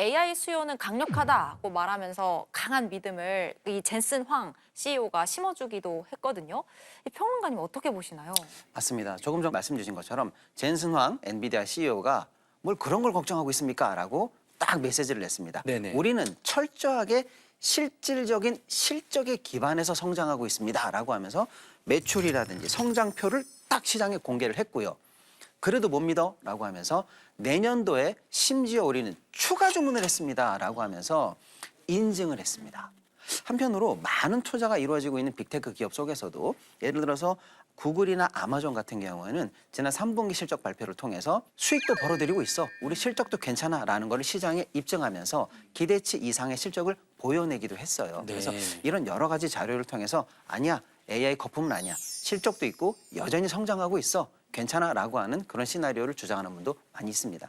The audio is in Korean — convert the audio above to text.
AI 수요는 강력하다고 말하면서 강한 믿음을 이 젠슨 황 CEO가 심어주기도 했거든요. 이 평론가님 어떻게 보시나요? 맞습니다. 조금 전 말씀 주신 것처럼 젠슨 황 엔비디아 CEO가 뭘 그런 걸 걱정하고 있습니까? 라고 딱 메시지를 냈습니다. 네네. 우리는 철저하게 실질적인 실적에 기반해서 성장하고 있습니다. 라고 하면서 매출이라든지 성장표를 딱 시장에 공개를 했고요. 그래도 못 믿어? 라고 하면서 내년도에 심지어 우리는 추가 주문을 했습니다. 라고 하면서 인증을 했습니다. 한편으로 많은 투자가 이루어지고 있는 빅테크 기업 속에서도 예를 들어서 구글이나 아마존 같은 경우에는 지난 3분기 실적 발표를 통해서 수익도 벌어들이고 있어. 우리 실적도 괜찮아 라는 것을 시장에 입증하면서 기대치 이상의 실적을 보여내기도 했어요. 네. 그래서 이런 여러 가지 자료를 통해서 아니야 AI 거품은 아니야 실적도 있고 여전히 성장하고 있어 괜찮아라고 하는 그런 시나리오를 주장하는 분도 많이 있습니다.